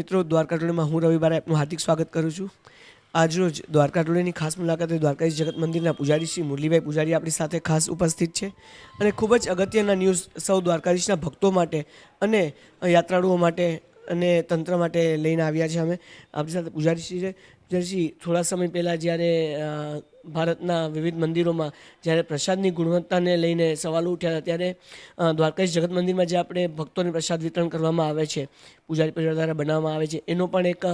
મિત્રો, દ્વારકા ટોળીમાં હું રવિવારે આપનું હાર્દિક સ્વાગત કરું છું. આજરોજ દ્વારકા ટોળીની ખાસ મુલાકાતે દ્વારકાધીશ જગત મંદિરના પૂજારી શ્રી મુરલીભાઈ પૂજારી આપણી સાથે ખાસ ઉપસ્થિત છે અને ખૂબ જ અગત્યના ન્યૂઝ સૌ દ્વારકાધીશના ભક્તો માટે અને યાત્રાળુઓ માટે અને તંત્ર માટે લઈને આવ્યા છે અમે. આપણી સાથે પૂજારી શ્રી છે. પૂજારીશ્રી થોડા સમય પહેલાં જ્યારે ભારતના વિવિધ મંદિરોમાં જ્યારે પ્રસાદની ગુણવત્તાને લઈને સવાલો ઉઠ્યા હતા, ત્યારે દ્વારકાશ જગત મંદિરમાં જે આપણે ભક્તોને પ્રસાદ વિતરણ કરવામાં આવે છે, પૂજારી પરિવાર દ્વારા બનાવવામાં આવે છે, એનો પણ એક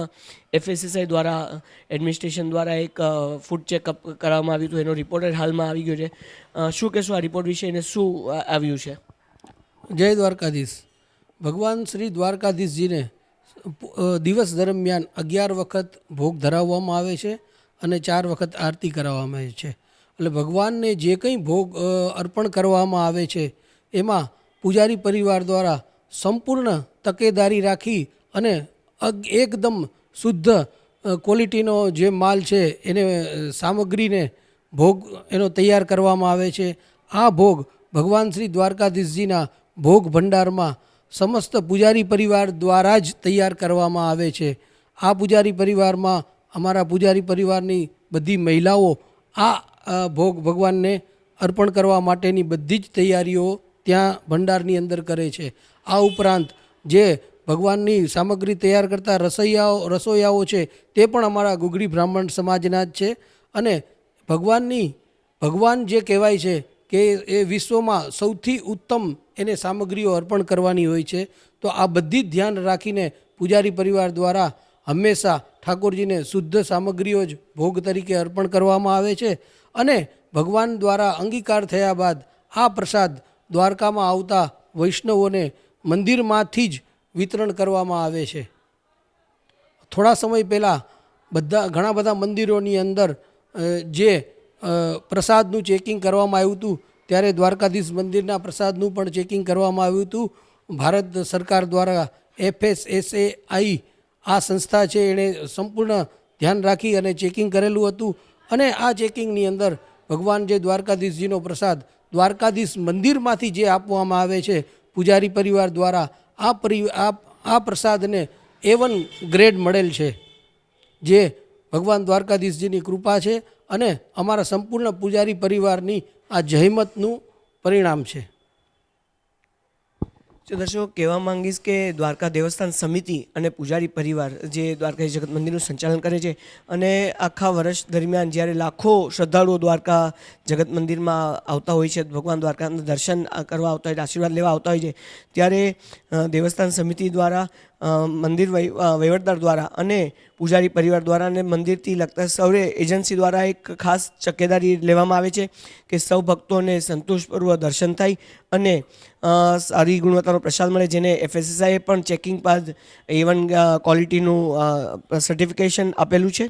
એફએસએસઆઈ દ્વારા એડમિનિસ્ટ્રેશન દ્વારા એક ફૂડ ચેકઅપ કરવામાં આવ્યું હતું, એનો રિપોર્ટ હાલમાં આવી ગયો છે. શું કહેશું આ રિપોર્ટ વિશે એને શું આવ્યું છે? જય દ્વારકાધીશ. ભગવાન શ્રી દ્વારકાધીશજીને દિવસ દરમિયાન અગિયાર વખત ભોગ ધરાવવામાં આવે છે અને ચાર વખત આરતી કરાવવામાં આવે છે. એટલે ભગવાનને જે કંઈ ભોગ અર્પણ કરવામાં આવે છે, એમાં પૂજારી પરિવાર દ્વારા સંપૂર્ણ તકેદારી રાખી અને એકદમ શુદ્ધ ક્વોલિટીનો જે માલ છે એને સામગ્રીને ભોગ એનો તૈયાર કરવામાં આવે છે. આ ભોગ ભગવાન શ્રી દ્વારકાધીશજીના ભોગ ભંડારમાં સમસ્ત પૂજારી પરિવાર દ્વારા જ તૈયાર કરવામાં આવે છે. આ પૂજારી પરિવારમાં, અમારા પૂજારી પરિવારની બધી મહિલાઓ આ ભોગ ભગવાનને અર્પણ કરવા માટેની બધી જ તૈયારીઓ ત્યાં ભંડારની અંદર કરે છે. આ ઉપરાંત જે ભગવાનની સામગ્રી તૈયાર કરતા રસોઈયાઓ રસોઈયાઓ છે તે પણ અમારા ગુગડી બ્રાહ્મણ સમાજના જ છે. અને ભગવાનની, ભગવાન જે કહેવાય છે કે એ વિશ્વમાં સૌથી ઉત્તમ એને સામગ્રીઓ અર્પણ કરવાની હોય છે, તો આ બધી જ ધ્યાન રાખીને પૂજારી પરિવાર દ્વારા હંમેશા ઠાકોરજીને શુદ્ધ સામગ્રીઓ જ ભોગ તરીકે અર્પણ કરવામાં આવે છે અને ભગવાન દ્વારા અંગીકાર થયા બાદ આ પ્રસાદ દ્વારકામાં આવતા વૈષ્ણવોને મંદિરમાંથી જ વિતરણ કરવામાં આવે છે. થોડા સમય પહેલાં બધા ઘણા બધા મંદિરોની અંદર જે પ્રસાદનું ચેકિંગ કરવામાં આવ્યું હતું. ત્યારે દ્વારકાધીશ મંદિરના પ્રસાદનું પણ ચેકિંગ કરવામાં આવ્યું હતું. ભારત સરકાર દ્વારા એફએસએસએઆઈ આ સંસ્થા છે, એણે સંપૂર્ણ ધ્યાન રાખી અને ચેકિંગ કરેલું હતું. અને આ ચેકિંગની અંદર ભગવાન જે દ્વારકાધીશજીનો પ્રસાદ દ્વારકાધીશ મંદિરમાંથી જે આપવામાં આવે છે, પૂજારી પરિવાર દ્વારા આ પરિ, આ પ્રસાદને એ વન ગ્રેડ મળેલ છે. જે ભગવાન દ્વારકાધીશજીની કૃપા છે. અને અમારા સંપૂર્ણ પૂજારી પરિવારની આ જહેમતનું પરિણામ છે. દર્શકો, કહેવા માંગીશ કે દ્વારકા દેવસ્થાન સમિતિ અને પૂજારી પરિવાર જે દ્વારકા જગત મંદિરનું સંચાલન કરે છે અને આખા વર્ષ દરમિયાન જ્યારે લાખો શ્રદ્ધાળુઓ દ્વારકા જગત મંદિરમાં આવતા હોય છે, ભગવાન દ્વારકાના દર્શન કરવા આવતા હોય આશીર્વાદ લેવા આવતા હોય છે, ત્યારે દેવસ્થાન સમિતિ દ્વારા મંદિર વહીવટદાર દ્વારા અને પૂજારી પરિવાર દ્વારા અને મંદિરથી લગતા સૌરે એજન્સી દ્વારા એક ખાસ તકેદારી લેવામાં આવે છે કે સૌ ભક્તોને સંતોષપૂર્વક દર્શન થાય અને સારી ગુણવત્તાનો પ્રસાદ મળે જેને એફએસએસઆઈએ પણ ચેકિંગ બાદ એવન ક્વોલિટીનું સર્ટિફિકેશન આપેલું છે.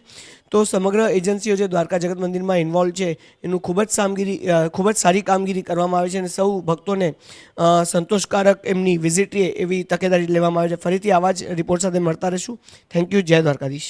તો સમગ્ર એજન્સીઓ જે દ્વારકા જગત મંદિરમાં ઇન્વોલ્વ છે, એનું ખૂબ જ કામગીરી ખૂબ જ સારી કામગીરી કરવામાં આવે છે અને સૌ ભક્તોને સંતોષકારક એમની વિઝિટ રહે એવી તકેદારી લેવામાં આવે છે. ફરીથી આવા જ રિપોર્ટ સાથે મળતા રહીશું. થેન્ક યુ જય દ્વારકાધીશ.